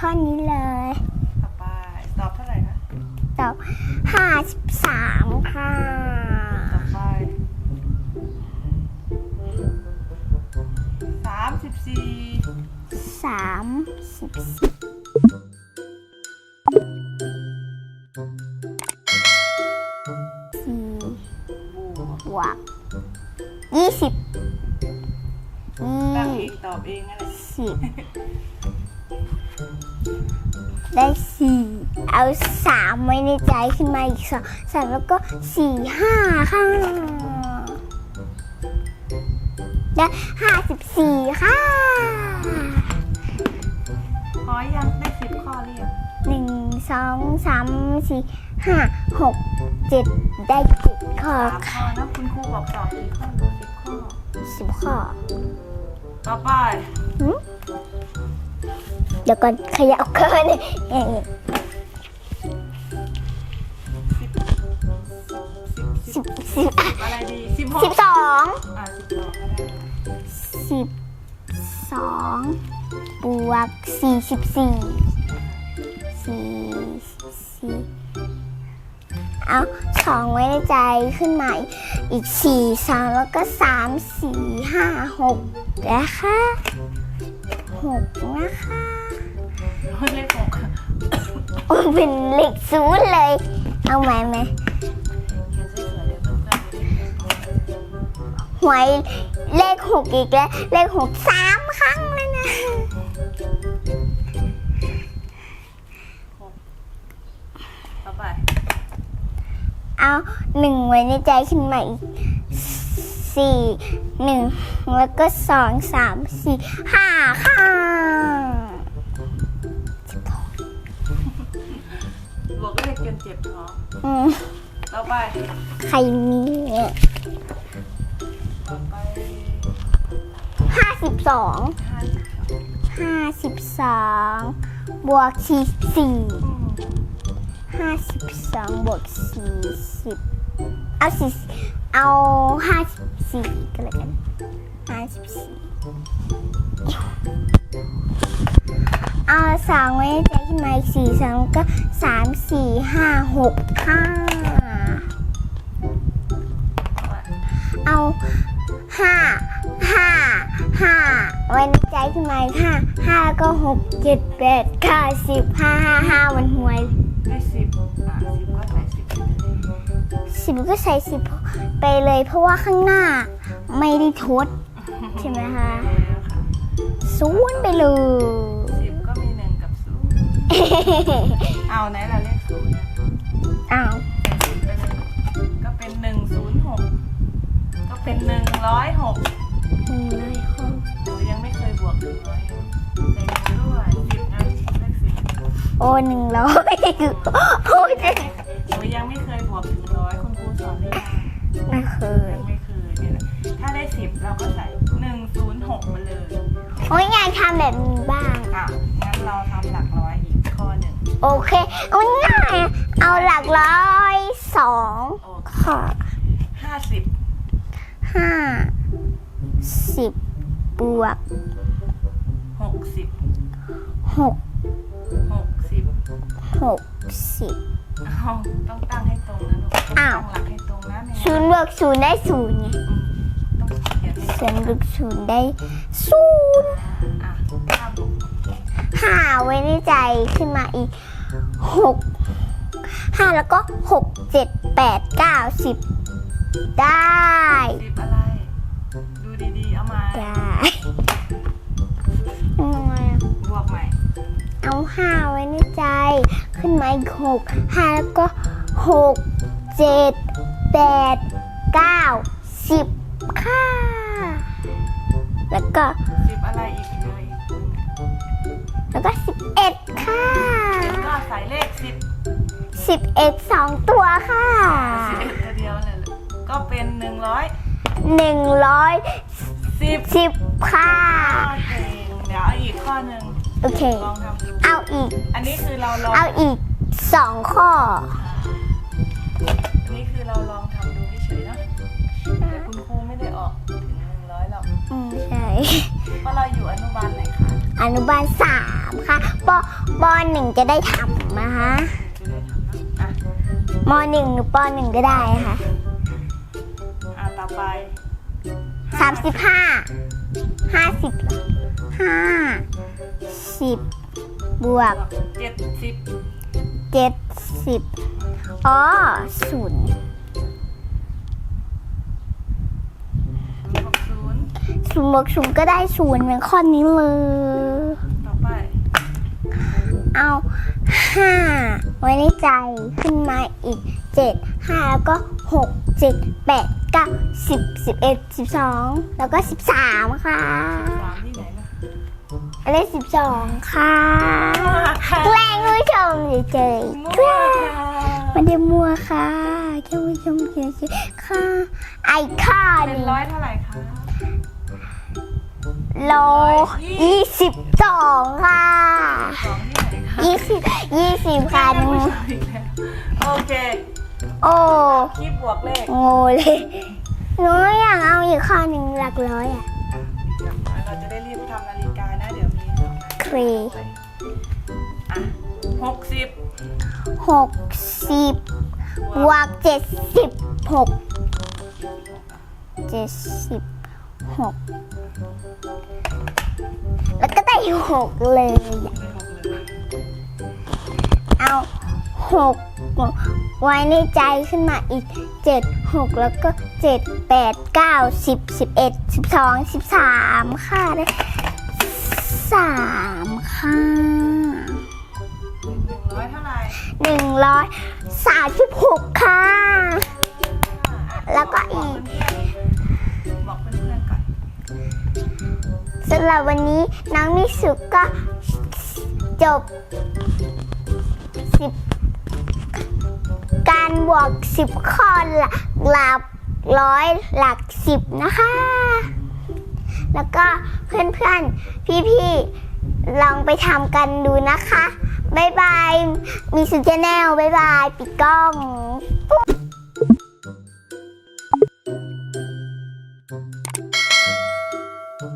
ข้อนี้เลย ต่อไปตอบเท่าไหร่คะตอบห้าสิบสามค่ะ ต่อไปสามสิบสี่สามสิบสี่บวกบวกยี่สิบตั้งยี่เองตอบเองอะไรสิบ ได้สี่เอาสามไว้ในใจขึ้นมาอีกสองสามแล้วก็สี่ห้าค่ะ ได้ห้าสิบสี่ค่ะพอยังได้สิบข้อเรียงหนึ่งสองสามสี่ห้าหกเจ็ดได้เจ็ดข้อสามข้อนะคุณครูบอกตอบกี่ข้อสิบข้อสิบข้อ ต่อไป หืม เดี๋ยวก่อนขยับเกินเอ๊ะสิบสิบสิบอะอะไรดีสิบหกสิบสองอะสิบสองอะไรสิบสองบวกสี่สิบสี่สี่สี่เอาสองไว้ในใจขึ้นมาอีกสี่สองแล้วก็สามสี่ห้าหกนะคะ หกนะคะเลขหกโอ้ยเป็นเลขศูนย์เลย เอาไหมไหมเขียนสวยๆเลยเพื่อนๆเลยหวยเลขหกอีกแล้ว เลขหกสามครั้งเลยนะต่อไปเอาหนึ่งไว้ในใจขึ้นมาอีก สี่หนึ่งแล้วก็สองสามสี่ห้าค่ะบวกเลขจนเจ็บท้องอืมต่อไปใครมีเนี่ยต่อไปห้าสิบสองห้าสิบสองห้าสิบสองบวกสี่สี่ห้าสิบสองบวกสี่สิบ เอาสี่เอาห้าสิบสี่ก็แล้วกันห้าสิบสี่เอาสองไว้ในใจขึ้นมาอีกสี่สองก็สามสี่ห้าหกห้าเอาห้าห้าห้าไว้ในใจขึ้นมาอีกห้าห้าก็หกเจ็ดแปดเก้าสิบห้าห้าห้าวันหวยได้สิบอะสิบก็ใส่สิบ สิบก็ใส่สิบไปเลย เพราะว่าข้างหน้าไม่ได้ทดใช่ไหมคะแล้วค่ะศูนย์ไปเลย สิบก็มีหนึ่งกับศูนย์เอาไหนเราเลขศูนย์นะอ้าวใส่สิบไปเลยก็เป็นหนึ่งศูนย์หกก็เป็นหนึ่งร้อยหกหนึ่งร้อยหกหนูยังไม่เคยบวกถึงร้อยใส่หนึ่งด้วยสิบนะเลขสิบโอ้หนึ่งร้อยโอ้ยห นูยังไม่เคยบวกถึงร้อยคุณครูสอนหรือยังไม่เคย ยังไม่เคยเนี่ยแหละถ้าได้สิบเราก็ใส่หนึ่งศูนย์หกมาเลยโอ้ยอยากทำแบบนี้บ้าง อะงั้นเราทำหลักร้อยอีกข้อหนึ่งโอเคเอาง่ายอะเอาหลักร้อยสองโอเคค่ะห้าสิบห้าสิบบวกหกสิบหกหกสิบหกสิบ อ้าวต้องตั้งให้ตรงนะลูกอ้าวตั้งหลักให้ตรงนะไม่ศูงั้นนย์บวกศูนย์ได้ศูนย์ไงต้องเขียนให้ศูนย์บวกศูนย์ได้ศูนย์อะห้าบวกห้าไว้ในใจขึ้นมาอีกหกห้าแล้วก็หกเจ็ดแปดเก้าสิบได้สิบอะไร ดูดีๆ เอามาได้ มาอีกหกห้าแล้วก็หกเจ็ดแปดเก้าสิบค่ะ แล้วก็สิบอะไรอีกเลยแล้วก็สิบเอ็ดค่ะแล้วก็ใส่เลขสิบสิบเอ็ดสองตัวค่ะสิบเอ็ดตัวเดียวเลยลูกก็เป็นหนึ่งร้อยหนึ่งร้อยสิบสิบค่ะโอเคเดี๋ยวเอาอีกข้อหนึ่งโอเคลองทำดูเอาอีก อันนี้คือเราลองเอาอีก สองข้อ อันนี้คือเราลองทำดูเฉยๆเนาะแต่คุณครูไม่ได้ออกถึงหนึ่งร้อยหรอกอืมใช่ เพราะเราอยู่อนุบาลไหนคะอนุบาลสามค่ะปปหนึ่งจะได้ทำนะคะจะได้ทำนะอะมหนึ่งหรือปหนึ่งก็ได้ค่ะอะต่อไปสามสิบห้าห้าสิบห้าสิบบวกเจ็ดสิบ เจ็ดสิบอ๋อศูนย์หกศูนย์ศูนย์บวกศูนย์ก็ได้ศูนย์เหมือนข้อนี้เลย ต่อไปเอาห้าไว้ในใจขึ้นมาอีกเจ็ดห้าแล้วก็หกเจ็ดแปดเก้าสิบสิบเอ็ดสิบสองแล้วก็สิบสามค่ะ สามที่ไหนนะ อันนี้สิบสองค่ะแกล้งผู้ชมเฉยๆมั่วค่ะมันได้มัวค่ะแค่ผู้ชมเฉยๆค่ะ ไอ้ข้าเป็นนี่ร้อยเท่าไหร่คะโลยี่สิบสองค่ะสองที่ไหนคะยี่สิบยี่สิบค่ะหนูไม่ใช่อีกแล้วโอเค โอ้คีบบวกเลขโง่เลยหนูอยากเอาอีกข้อหนึ่งหลักร้อยอะเราจะได้รีบทำนาฬิกา เครอะหกสิบหกสิบบวกเจ็ดสิบหกเจ็ดสิบหกแล้วก็ได้หกเลยอะไม่หกเลยเอาหกไว้ในใจขึ้นมาอีกเจ็ดหกแล้วก็เจ็ดแปดเก้าสิบสิบเอ็ดสิบสองสิบสามค่ะได้ สามค่ะหนึ่งร้อยเท่าไหร่หนึ่งร้อยสามสิบหกค่ะ แล้วก็อีก บอกเพื่อนๆก่อนสำหรับวันนี้น้องมิสุก็จบสิบการบวกสิบข้อหลักหลักร้อยหลักสิบนะคะ แล้วก็เพื่อนๆ พี่ๆ ลองไปทำกันดูนะคะ บ๊ายบาย มีสุดแนลบ๊ายบาย ปิดกล้อง